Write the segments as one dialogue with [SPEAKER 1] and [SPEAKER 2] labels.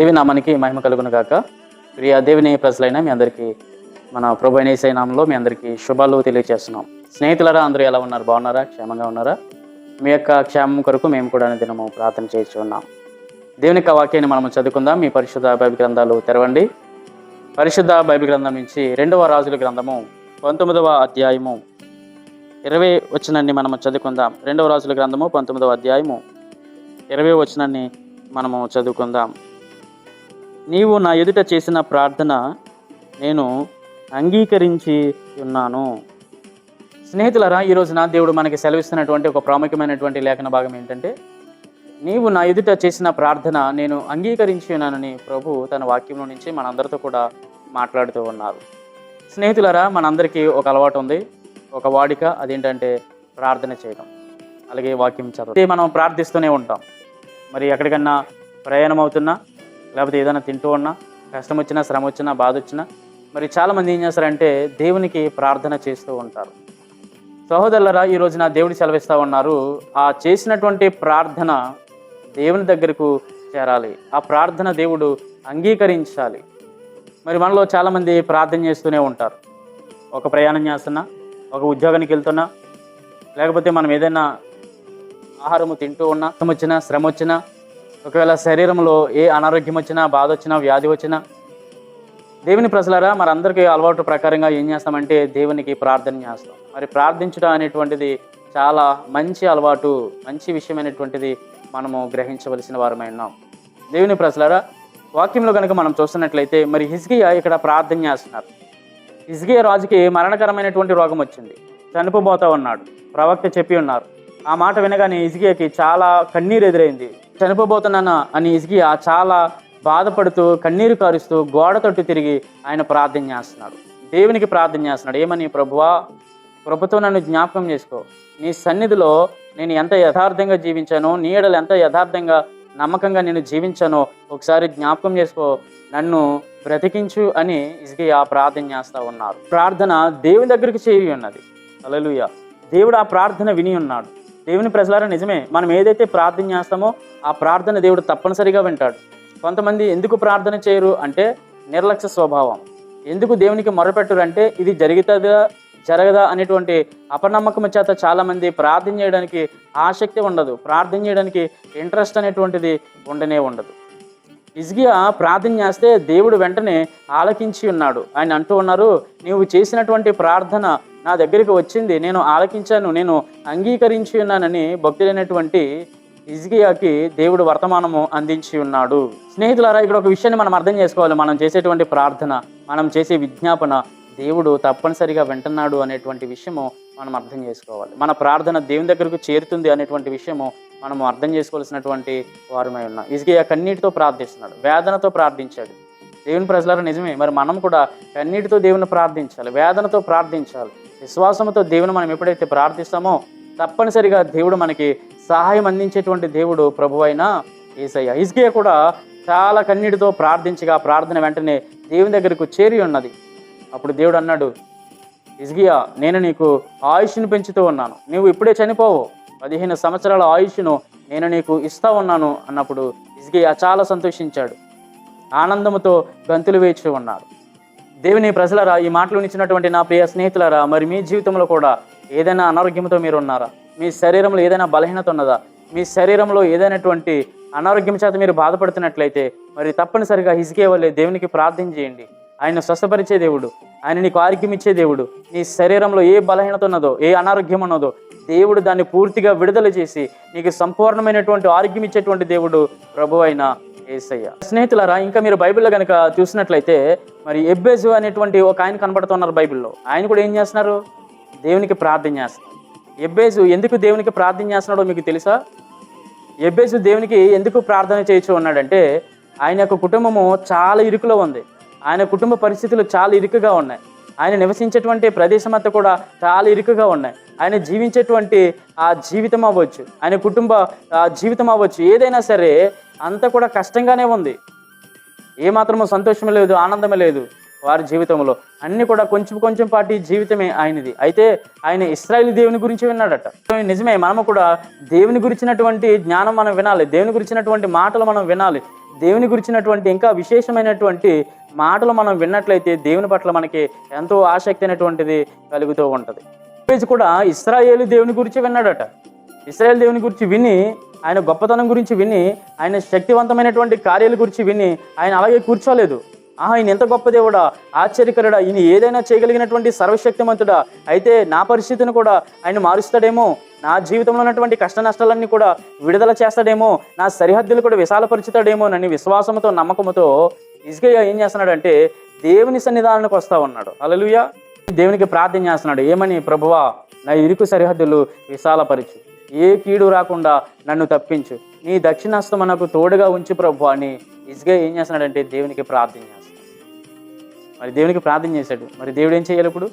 [SPEAKER 1] దేవి నామానికి మహిమ కలుగును గాక. ప్రియ దేవిని ప్రజలైన మీ అందరికీ మన ప్రభు నామంలో మీ అందరికీ శుభాలు తెలియజేస్తున్నాం స్నేహితులరా అందరూ ఎలా ఉన్నారు? బాగున్నారా? క్షేమంగా ఉన్నారా? మీ యొక్క క్షేమం కొరకు మేము కూడా దినము ప్రార్థన చేసి ఉన్నాం. దేవుని యొక్క వాక్యాన్ని మనం చదువుకుందాం. మీ పరిశుద్ధ బైబిల్ గ్రంథాలు తెరవండి. పరిశుద్ధ బైబిల్ గ్రంథం నుంచి రెండవ రాజుల గ్రంథము పంతొమ్మిదవ అధ్యాయము ఇరవై వచనాన్ని మనము చదువుకుందాం. రెండవ రాజుల గ్రంథము పంతొమ్మిదవ అధ్యాయము ఇరవై వచనాన్ని మనము చదువుకుందాం. నీవు నా ఎదుట చేసిన ప్రార్థన నేను అంగీకరించి ఉన్నాను. స్నేహితులరా ఈరోజు నా దేవుడు మనకి సెలవిస్తున్నటువంటి ఒక ప్రాముఖ్యమైనటువంటి లేఖన భాగం ఏంటంటే నీవు నా ఎదుట చేసిన ప్రార్థన నేను అంగీకరించి ఉన్నానని ప్రభు తన వాక్యంలో నుంచి మనందరితో కూడా మాట్లాడుతూ ఉన్నారు. స్నేహితులరా మనందరికీ ఒక అలవాటు ఉంది ఒక వాడిక అదేంటంటే ప్రార్థన చేయడం. అలాగే వాక్యం చదవడం. మనం ప్రార్థిస్తూనే ఉంటాం. మరి ఎక్కడికన్నా ప్రయాణం అవుతున్నా లేకపోతే ఏదైనా తింటూ ఉన్నా కష్టం వచ్చినా శ్రమ వచ్చినా బాధ వచ్చినా మరి చాలామంది ఏం చేస్తారంటే దేవునికి ప్రార్థన చేస్తూ ఉంటారు. సహోదరులరా ఈ రోజున దేవుడు సెలవిస్తూ ఉన్నారు ఆ చేసినటువంటి ప్రార్థన దేవుని దగ్గరకు చేరాలి. ఆ ప్రార్థన దేవుడు అంగీకరించాలి. మరి మనలో చాలామంది ప్రార్థన చేస్తూనే ఉంటారు. ఒక ప్రయాణం చేస్తున్నా ఒక ఉద్యోగానికి వెళ్తున్నా లేకపోతే మనం ఏదైనా ఆహారము తింటూ ఉన్నా కష్టం వచ్చినా శ్రమ వచ్చినా ఒకవేళ శరీరంలో ఏ అనారోగ్యం వచ్చినా బాధ వచ్చినా వ్యాధి వచ్చినా దేవుని ప్రజలారా మనందరికీ అలవాటు ప్రకారంగా ఏం చేస్తామంటే దేవునికి ప్రార్థన చేస్తాం. మరి ప్రార్థించడం అనేటువంటిది చాలా మంచి అలవాటు మంచి విషయమైనటువంటిది మనము గ్రహించవలసిన వారమై ఉన్నాం. దేవుని ప్రజలారా వాక్యంలో కనుక మనం చూస్తున్నట్లయితే మరి హిజ్కియా ఇక్కడ ప్రార్థన చేస్తున్నారు. హిజ్కియా రాజుకి మరణకరమైనటువంటి రోగం వచ్చింది. చనిపోబోతా ఉన్నాడు. ప్రవక్త చెప్పి ఉన్నారు. ఆ మాట వినగానే ఇజ్గియాకి చాలా కన్నీరు ఎదురైంది. చనిపోబోతున్నానా అని ఇజ్గియా చాలా బాధపడుతూ కన్నీరు కారుస్తూ గోడ తట్టు తిరిగి ఆయన ప్రార్థన చేస్తున్నాడు. దేవునికి ప్రార్థన చేస్తున్నాడు. ఏమని ప్రభువా ప్రభుతో నన్ను జ్ఞాపకం చేసుకో. నీ సన్నిధిలో నేను ఎంత యథార్థంగా జీవించానో నీ ఎడలు ఎంత యథార్థంగా నమ్మకంగా నేను జీవించానో ఒకసారి జ్ఞాపకం చేసుకో. నన్ను బ్రతికించు అని ఇజ్గియా ప్రార్థన చేస్తూ ఉన్నారు. ప్రార్థన దేవుని దగ్గరికి చేరి ఉన్నది. అలలుయ దేవుడు ఆ ప్రార్థన విని ఉన్నాడు. దేవుని ప్రజలారా నిజమే. మనం ఏదైతే ప్రార్థన చేస్తామో ఆ ప్రార్థన దేవుడు తప్పనిసరిగా వింటాడు. కొంతమంది ఎందుకు ప్రార్థన చేయరు అంటే నిర్లక్ష్య స్వభావం. ఎందుకు దేవునికి మొరపెట్టరు అంటే ఇది జరుగుతుందా జరగదా అనేటువంటి అపనమ్మకం చేత చాలామంది ప్రార్థన చేయడానికి ఆసక్తి ఉండదు. ప్రార్థన చేయడానికి ఇంట్రెస్ట్ అనేటువంటిది ఉండనే ఉండదు. ఇజ్గియా ప్రార్థన చేస్తే దేవుడు వెంటనే ఆలకించి ఉన్నాడు. ఆయన అంటూ ఉన్నారు నీవు చేసినటువంటి ప్రార్థన నా దగ్గరికి వచ్చింది నేను ఆలకించాను నేను అంగీకరించి ఉన్నానని భక్తులైనటువంటి ఇజ్గియాకి దేవుడు వర్తమానము అందించి ఉన్నాడు. స్నేహితులారా ఇక్కడ ఒక విషయాన్ని మనం అర్థం చేసుకోవాలి. మనం చేసేటువంటి ప్రార్థన మనం చేసే విజ్ఞాపన దేవుడు తప్పనిసరిగా వింటున్నాడు అనేటువంటి విషయము మనం అర్థం చేసుకోవాలి. మన ప్రార్థన దేవుని దగ్గరకు చేరుతుంది అనేటువంటి విషయము మనము అర్థం చేసుకోవాల్సినటువంటి వారమై ఉన్నాం. ఇజ్గియా కన్నీటితో ప్రార్థిస్తున్నాడు వేదనతో ప్రార్థించాడు. దేవుని ప్రజలారా నిజమే మరి మనం కూడా కన్నీటితో దేవుని ప్రార్థించాలి వేదనతో ప్రార్థించాలి. విశ్వాసంతో దేవుని మనం ఎప్పుడైతే ప్రార్థిస్తామో తప్పనిసరిగా దేవుడు మనకి సహాయం అందించేటువంటి దేవుడు ప్రభు అయిన ఏసయ్య. ఇస్గే కూడా చాలా కన్నీటితో ప్రార్థించగా ప్రార్థన వెంటనే దేవుని దగ్గరకు చేరి ఉన్నది. అప్పుడు దేవుడు అన్నాడు ఇజ్గియా నేను నీకు ఆయుష్ను పెంచుతూ ఉన్నాను. నువ్వు ఇప్పుడే చనిపోవు. పదిహేను సంవత్సరాల ఆయుష్ను నేను నీకు ఇస్తా ఉన్నాను అన్నప్పుడు ఇజ్గియా చాలా సంతోషించాడు. ఆనందముతో గంతులు వేచి ఉన్నాడు దేవుని ప్రజలరా ఈ మాటలు ఇచ్చినటువంటి నా ప్రియ స్నేహితులరా మరి మీ జీవితంలో కూడా ఏదైనా అనారోగ్యంతో మీరు ఉన్నారా మీ శరీరంలో ఏదైనా బలహీనత ఉన్నదా? మీ శరీరంలో ఏదైనటువంటి అనారోగ్యం చేత మీరు బాధపడుతున్నట్లయితే మరి తప్పనిసరిగా హిజ్కే వల్లే దేవునికి ప్రార్థన చేయండి. ఆయన స్వస్థపరిచే దేవుడు ఆయన నీకు ఆరోగ్యం ఇచ్చే దేవుడు. నీ శరీరంలో ఏ బలహీనత ఉన్నదో ఏ అనారోగ్యం ఉన్నదో దేవుడు దాన్ని పూర్తిగా విడుదల చేసి నీకు సంపూర్ణమైనటువంటి ఆరోగ్యం ఇచ్చేటువంటి దేవుడు ప్రభు అయినా ఏసయ్య. స్నేహితులారా ఇంకా మీరు బైబిల్లో కనుక చూసినట్లయితే మరి ఎబ్బేజు అనేటువంటి ఒక ఆయన కనబడుతున్నారు బైబిల్లో. ఆయన కూడా ఏం చేస్తున్నారు? దేవునికి ప్రార్థన చేస్తున్నారు. ఎబ్బేజు ఎందుకు దేవునికి ప్రార్థన చేస్తున్నాడో మీకు తెలుసా? ఎబ్బేజు దేవునికి ఎందుకు ప్రార్థన చేయొచ్చు ఉన్నాడంటే ఆయన యొక్క కుటుంబము చాలా ఇరుకులో ఉంది. ఆయన కుటుంబ పరిస్థితులు చాలా ఇరుకుగా ఉన్నాయి. ఆయన నివసించేటువంటి ప్రదేశం అంతా కూడా చాలా ఇరుకుగా ఉన్నాయి. ఆయన జీవించేటువంటి ఆ జీవితం అవ్వచ్చు. ఆయన కుటుంబ జీవితం అవ్వచ్చు. ఏదైనా సరే అంతా కూడా కష్టంగానే ఉంది. ఏమాత్రము సంతోషమే లేదు ఆనందమే లేదు వారి జీవితంలో. అన్నీ కూడా కొంచెం కొంచెం పాటి జీవితమే ఆయనది. అయితే ఆయన ఇస్రాయిల్ దేవుని గురించి విన్నాడట. నిజమే మనము కూడా దేవుని గురించినటువంటి జ్ఞానం మనం వినాలి దేవుని గురించినటువంటి మాటలు మనం వినాలి దేవుని గురించినటువంటి ఇంకా విశేషమైనటువంటి మాటలు మనం విన్నట్లయితే దేవుని పట్ల మనకి ఎంతో ఆసక్తి అయినటువంటిది కలుగుతూ ఉంటుంది. పేజ్ కూడా ఇస్రాయేలు దేవుని గురించి విన్నాడట. ఇస్రాయేల్ దేవుని గురించి విని ఆయన గొప్పతనం గురించి విని ఆయన శక్తివంతమైనటువంటి కార్యాల గురించి విని ఆయన అలాగే కూర్చోలేదు. ఆహా ఈయన ఎంత గొప్ప దేవుడా ఆశ్చర్యకరుడా ఈయన ఏదైనా చేయగలిగినటువంటి సర్వశక్తిమంతుడా అయితే నా పరిస్థితిని కూడా ఆయన మారుస్తాడేమో నా జీవితంలో ఉన్నటువంటి కష్ట నష్టాలన్నీ కూడా విడుదల చేస్తాడేమో నా సరిహద్దులు కూడా విశాలపరుచుతాడేమో నన్ను విశ్వాసంతో నమ్మకంతో ఇసుకయ్య ఏం చేస్తున్నాడంటే దేవుని సన్నిధానానికి వస్తా ఉన్నాడు. అలలుయ దేవునికి ప్రార్థన చేస్తున్నాడు. ఏమని ప్రభువా నా ఇరుకు సరిహద్దులు విశాలపరచు. ఏ కీడు రాకుండా నన్ను తప్పించు. నీ దక్షిణాస్తం నాకు తోడుగా ఉంచు ప్రభు అని ఇసుగా ఏం చేస్తున్నాడంటే దేవునికి ప్రార్థన చేస్తాడు. మరి దేవునికి ప్రార్థన చేశాడు. మరి దేవుడు ఏం చేయాలి ఇప్పుడు?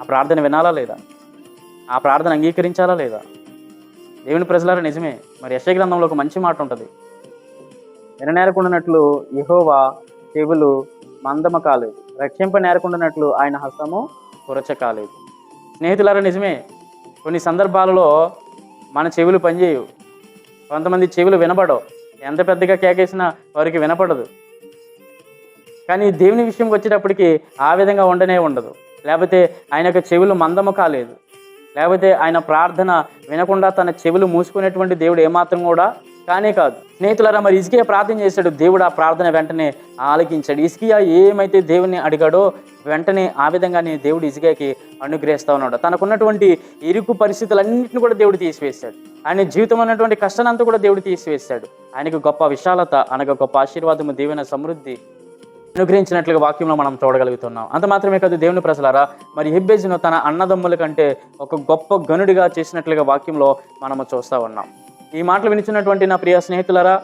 [SPEAKER 1] ఆ ప్రార్థన వినాలా లేదా? ఆ ప్రార్థన అంగీకరించాలా లేదా? దేవుని ప్రజలారా నిజమే. మరి యశ గ్రంథంలో ఒక మంచి మాట ఉంటుంది. విననేరకుండానట్లు యెహోవా చెవులు మందమ కాలేదు రక్షింప నేరకుండానట్లు ఆయన హస్తము కురచ కాలేదు స్నేహితులారా నిజమే. కొన్ని సందర్భాలలో మన చెవులు పనిచేయవు. కొంతమంది చెవులు వినపడవు ఎంత పెద్దగా కేకేసినా వారికి వినపడదు. కానీ దేవుని విషయంకి వచ్చేటప్పటికి ఆ విధంగా ఉండనే ఉండదు. లేకపోతే ఆయన యొక్క చెవులు మందము కాలేదు. లేకపోతే ఆయన ప్రార్థన వినకుండా తన చెవులు మూసుకునేటువంటి దేవుడు ఏమాత్రం కూడా కానే కాదు. స్నేహితులారా మరి ఇసుకియా ప్రార్థన చేశాడు. దేవుడు ఆ ప్రార్థన వెంటనే ఆలకించాడు. ఇసుకియా ఏమైతే దేవుని అడిగాడో వెంటనే ఆ విధంగానే దేవుడు ఇసుకకి అనుగ్రహిస్తూ ఉన్నాడు. తనకున్నటువంటి ఇరుకు పరిస్థితులన్నింటిని కూడా దేవుడు తీసివేశాడు. ఆయన జీవితం ఉన్నటువంటి కష్టానంతా కూడా దేవుడు తీసివేశాడు. ఆయనకు గొప్ప విశాలత అనగా గొప్ప ఆశీర్వాదము దేవుని సమృద్ధి అనుగ్రహించినట్లుగా వాక్యంలో మనం చూడగలుగుతున్నాం. అంత మాత్రమే కాదు దేవుని ప్రజలారా మరి హిబ్బేజ్ను తన అన్నదమ్ముల కంటే ఒక గొప్ప గనుడిగా చేసినట్లుగా వాక్యంలో మనము చూస్తూ ఉన్నాం. ఈ మాటలు వినిచున్నటువంటి నా ప్రియ స్నేహితులరా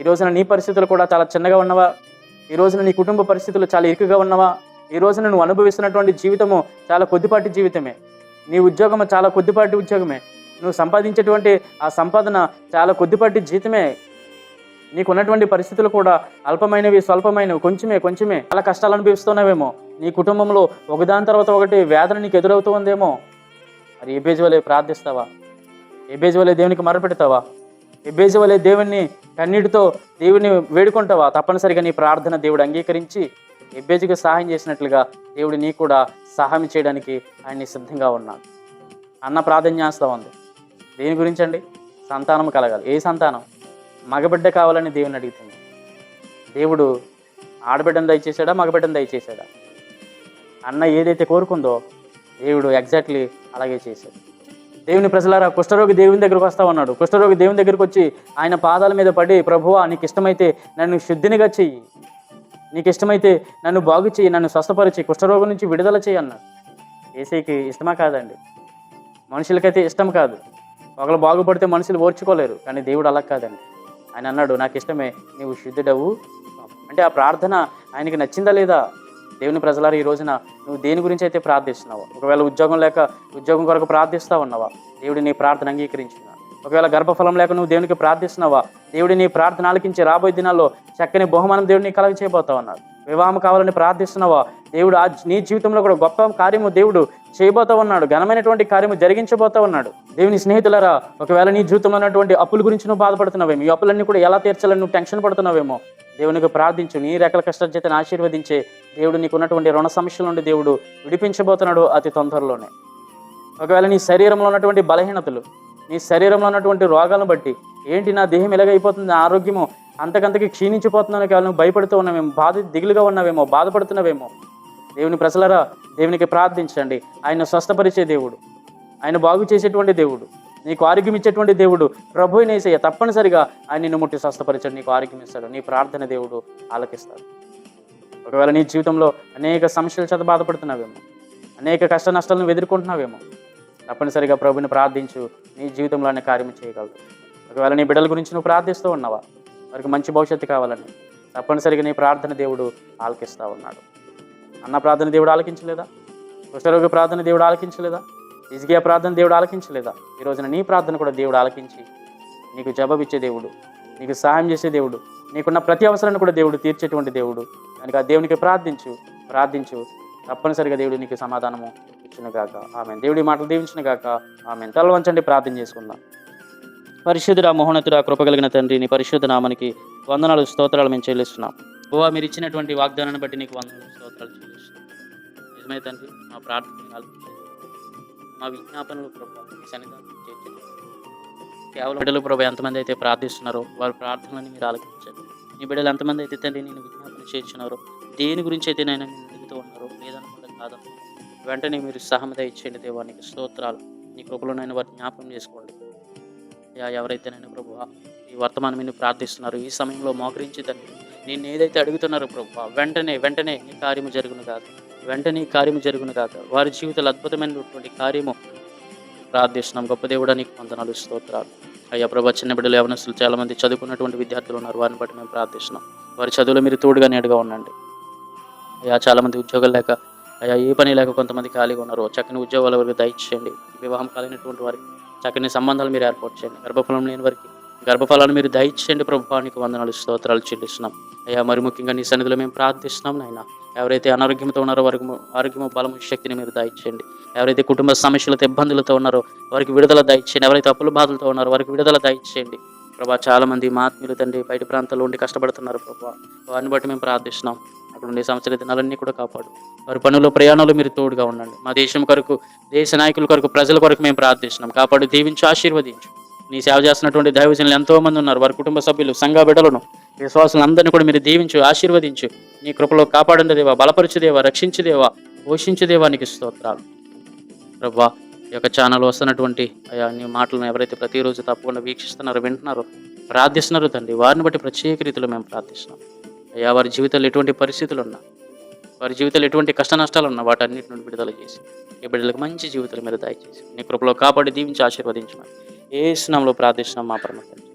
[SPEAKER 1] ఈ రోజున నీ పరిస్థితులు కూడా చాలా చిన్నగా ఉన్నవా? ఈ రోజున నీ కుటుంబ పరిస్థితులు చాలా ఇరుకుగా ఉన్నవా? ఈ రోజున నువ్వు అనుభవిస్తున్నటువంటి జీవితము చాలా కొద్దిపాటి జీవితమే. నీ ఉద్యోగము చాలా కొద్దిపాటి ఉద్యోగమే. నువ్వు సంపాదించేటువంటి ఆ సంపాదన చాలా కొద్దిపాటి జీతమే. నీకున్నటువంటి పరిస్థితులు కూడా అల్పమైనవి స్వల్పమైనవి కొంచెమే కొంచెమే. చాలా కష్టాలు అనుభవిస్తున్నావేమో. నీ కుటుంబంలో ఒకదాని తర్వాత ఒకటి వేదన నీకు ఎదురవుతూ ఉందేమో? మరి ఏ పేజీ వలె ప్రార్థిస్తావా? ఏ వలె దేవునికి మరపెడతావా? ఏ వలె దేవుణ్ణి కన్నీటితో దేవుని వేడుకుంటావా? తప్పనిసరిగా నీ ప్రార్థన దేవుడు అంగీకరించి ఎబ్బేజుకి సహాయం చేసినట్లుగా దేవుడు నీ కూడా సహాయం చేయడానికి ఆయన్ని సిద్ధంగా ఉన్నాడు. అన్న ప్రాధాన్య ఉంది. దేని గురించి అండి సంతానం కలగాలి. ఏ సంతానం? మగబిడ్డ కావాలని దేవుని అడుగుతుంది. దేవుడు ఆడబిడ్డను దయచేశాడా? మగబిడ్డను దయచేశాడా? అన్న ఏదైతే కోరుకుందో దేవుడు ఎగ్జాక్ట్లీ అలాగే చేశాడు. దేవుని ప్రజలారా కుష్ఠరోగి దేవుని దగ్గరకు వస్తా ఉన్నాడు. కుష్ఠరోగి దేవుని దగ్గరకు వచ్చి ఆయన పాదాల మీద పడి ప్రభువా నీకు ఇష్టమైతే నన్ను శుద్ధినిగా చెయ్యి. నీకు ఇష్టమైతే నన్ను బాగు చెయ్యి నన్ను స్వస్థపరిచి కుష్ఠరోగం నుంచి విడుదల చేయి అన్నాడు. ఏసైకి ఇష్టమా కాదండి? మనుషులకైతే ఇష్టం కాదు. ఒకళ్ళు బాగుపడితే మనుషులు ఓర్చుకోలేరు కానీ దేవుడు అలా కాదండి. ఆయన అన్నాడు నాకు ఇష్టమే నీవు శుద్ధుడవు. అంటే ఆ ప్రార్థన ఆయనకి నచ్చిందా లేదా? దేవుని ప్రజలారా ఈ రోజున నువ్వు దేని గురించి అయితే ప్రార్థిస్తున్నావు ఒకవేళ ఉద్యోగం లేక ఉద్యోగం కొరకు ప్రార్థిస్తా ఉన్నావా? దేవుడి నీ ప్రార్థన అంగీకరించిన ఒకవేళ గర్భఫలం లేక నువ్వు దేవునికి ప్రార్థిస్తున్నావా? దేవుడి నీ ప్రార్థన ఆలకించి రాబోయే దినాల్లో చక్కని బహుమానం దేవుడిని కలగ చేయబోతా ఉన్నాడు. వివాహం కావాలని ప్రార్థిస్తున్నావా? దేవుడు ఆ నీ జీవితంలో కూడా గొప్ప కార్యము దేవుడు చేయబోతా ఉన్నాడు. ఘనమైనటువంటి కార్యము జరిగించబోతా ఉన్నాడు. దేవుని స్నేహితులరా ఒకవేళ నీ జీవితంలో ఉన్నటువంటి అప్పుల గురించి నువ్వు బాధపడుతున్నావేమో ఈ అప్పులన్నీ కూడా ఎలా తీర్చాలని నువ్వు టెన్షన్ పడుతున్నావేమో దేవునికి ప్రార్థించు నీ రెక్కల కష్టజతని ఆశీర్వదించే దేవుడు నీకు ఉన్నటువంటి రుణ సమస్యల నుండి దేవుడు విడిపించబోతున్నాడు అతి తొందరలోనే. ఒకవేళ నీ శరీరంలో ఉన్నటువంటి బలహీనతలు నీ శరీరంలో ఉన్నటువంటి రోగాలను బట్టి ఏంటి నా దేహం ఎలాగైపోతుంది నా ఆరోగ్యము అంతకంతకి క్షీణించిపోతున్నాను కేవలం భయపడుతూ ఉన్నవేమో బాధ దిగులుగా ఉన్నావేమో బాధపడుతున్నావేమో దేవుని ప్రజలరా దేవునికి ప్రార్థించండి. ఆయన స్వస్థపరిచే దేవుడు. ఆయన బాగు చేసేటువంటి దేవుడు. నీకు ఆరోగ్యం ఇచ్చేటువంటి దేవుడు ప్రభు నేసయ్య తప్పనిసరిగా ఆయన నిన్ను ముట్టి స్వస్థపరిచాడు నీకు ఆరోగ్యం ఇస్తాడు నీ ప్రార్థన దేవుడు ఆలకిస్తాడు. ఒకవేళ నీ జీవితంలో అనేక సమస్యల చేత బాధపడుతున్నావేమో అనేక కష్ట నష్టాలను ఎదుర్కొంటున్నావేమో తప్పనిసరిగా ప్రభుని ప్రార్థించు నీ జీవితంలో అనే కార్యం చేయగలదు ఒకవేళ నీ బిడ్డల గురించి నువ్వు ప్రార్థిస్తూ ఉన్నావా వారికి మంచి భవిష్యత్తు కావాలని తప్పనిసరిగా నీ ప్రార్థన దేవుడు ఆలకిస్తూ ఉన్నాడు. అన్న ప్రార్థన దేవుడు ఆలకించలేదా? కుష్ఠరోగి ప్రార్థన దేవుడు ఆలకించలేదా? ఇజిగియా ప్రార్థన దేవుడు ఆలకించలేదా? ఈ రోజున నీ ప్రార్థన కూడా దేవుడు ఆలకించి నీకు జవాబిచ్చే దేవుడు నీకు సహాయం చేసే దేవుడు నీకున్న ప్రతి అవసరాన్ని కూడా దేవుడు తీర్చేటువంటి దేవుడు. కనుక ఆ దేవునికి ప్రార్థించు ప్రార్థించు. తప్పనిసరిగా దేవుడు నీకు సమాధానము ఇచ్చిన గాక. ఆమె దేవుడి మాటలు దీవించిన గాక. ఆమె తల వంచండి ప్రార్థన చేసుకుందాం. పరిశుద్ధుడ ఆ కృపగలిగిన తండ్రి నీ పరిశుద్ధ నామనికి వందనాలు స్తోత్రాలు మేము చెల్లిస్తున్నాం. గోవా మీరు ఇచ్చినటువంటి వాగ్దానాన్ని బట్టి నీకు వందనాలు స్తోత్రాలు చెల్లిస్తున్నాం. నిజమే తండ్రి మా ప్రార్థన మా విజ్ఞాపనలు ప్రభావ మీ సన్నిధానం చేర్చండి కేవలం బిడ్డలు ప్రభావ ఎంతమంది అయితే ప్రార్థిస్తున్నారో వారి ప్రార్థనలను మీరు ఆలకించండి నీ బిడ్డలు ఎంతమంది అయితే తండ్రి నేను విజ్ఞాపన చేర్చున్నారో దేని గురించి అయితే నేను అడుగుతూ ఉన్నారో లేదనుకుంటే కాదనుకుంటే వెంటనే మీరు సహమత ఇచ్చేయండి దేవానికి స్తోత్రాలు. నీ కృపలో నేను వారి జ్ఞాపకం చేసుకోండి. యా ఎవరైతే నేను ప్రభు ఈ వర్తమానం మీరు ప్రార్థిస్తున్నారు ఈ సమయంలో మోకరించి తండ్రి నేను ఏదైతే అడుగుతున్నారో ప్రభు వెంటనే వెంటనే నీ కార్యము జరుగును కాదు వెంటనే కార్యము జరుగును కాక వారి జీవితాలు అద్భుతమైనటువంటి కార్యము. ప్రార్థిస్తున్నాం. గొప్ప దేవుడా నీకు వందనాలు స్తోత్రాలు. అయ్యా ప్రభా చిన్న బిడ్డలు యవనస్తులు చాలామంది చదువుకున్నటువంటి విద్యార్థులు ఉన్నారు. వారిని బట్టి మేము ప్రార్థిస్తున్నాం. వారి చదువులో మీరు తోడుగా నేడుగా ఉండండి. అయ్యా చాలామంది ఉద్యోగాలు లేక అయ్యా ఏ పని లేక కొంతమంది ఖాళీగా ఉన్నారు. చక్కని ఉద్యోగాల వరకు దయచేయండి. వివాహం కాలేనటువంటి వారికి చక్కని సంబంధాలు మీరు ఏర్పాటు చేయండి. గర్భఫలం లేని వారికి గర్భఫలాన్ని మీరు దయచేయండి ప్రభుత్వానికి వందనాలు స్తోత్రాలు చెల్లిస్తున్నాం. అయ్యా మరి ముఖ్యంగా నీ సన్నిధిలో మేము ప్రార్థిస్తున్నాం నాయన. ఎవరైతే అనారోగ్యంతో ఉన్నారో వారికి ఆరోగ్యము బలము శక్తిని మీరు దయచేయండి. ఎవరైతే కుటుంబ సమస్యలతో ఇబ్బందులతో ఉన్నారో వారికి విడుదల దయచేయండి. ఎవరైతే అప్పుల బాధలతో ఉన్నారో వారికి విడుదల దయచేయండి. ప్రభా చాలా మంది మా ఆత్మీయులు తండ్రి బయట ప్రాంతాల్లో ఉండి కష్టపడుతున్నారు ప్రభా వారిని బట్టి మేము ప్రార్థిస్తున్నాం. అక్కడ ఉండే సంవత్సర దినాలన్నీ కూడా కాపాడు. వారి పనుల్లో ప్రయాణంలో మీరు తోడుగా ఉండండి. మా దేశం కొరకు దేశ నాయకుల కొరకు ప్రజల కొరకు మేము ప్రార్థిస్తున్నాం. కాపాడు దీవించు ఆశీర్వదించు. నీ సేవ చేస్తున్నటువంటి దైవజనులు ఎంతోమంది ఉన్నారు. వారి కుటుంబ సభ్యులు సంఘ బిడ్డలను విశ్వాసులందరినీ కూడా మీరు దీవించు ఆశీర్వదించు. నీ కృపలో కాపాడండి దేవా రక్షించుదేవా దేవా రక్షించు నీకు స్తోత్రాలు. ప్రభా ఈ యొక్క ఛానల్ వస్తున్నటువంటి అయా నీ మాటలను ఎవరైతే ప్రతిరోజు తప్పకుండా వీక్షిస్తున్నారో వింటున్నారో ప్రార్థిస్తున్నారో తండ్రి వారిని బట్టి ప్రత్యేక రీతిలో మేము ప్రార్థిస్తున్నాం. అయ్యా వారి జీవితంలో ఎటువంటి పరిస్థితులు ఉన్నా వారి జీవితంలో ఎటువంటి కష్ట నష్టాలు ఉన్నా వాటన్నిటి నుండి విడుదల చేసి ఈ బిడ్డలకు మంచి జీవితాలు మీద దయచేసి నీ కృపలో కాపాడి దీవించి ఆశీర్వదించమని ఏ స్నామంలో ప్రార్థిస్తున్నాం మా పరమ తండ్రి.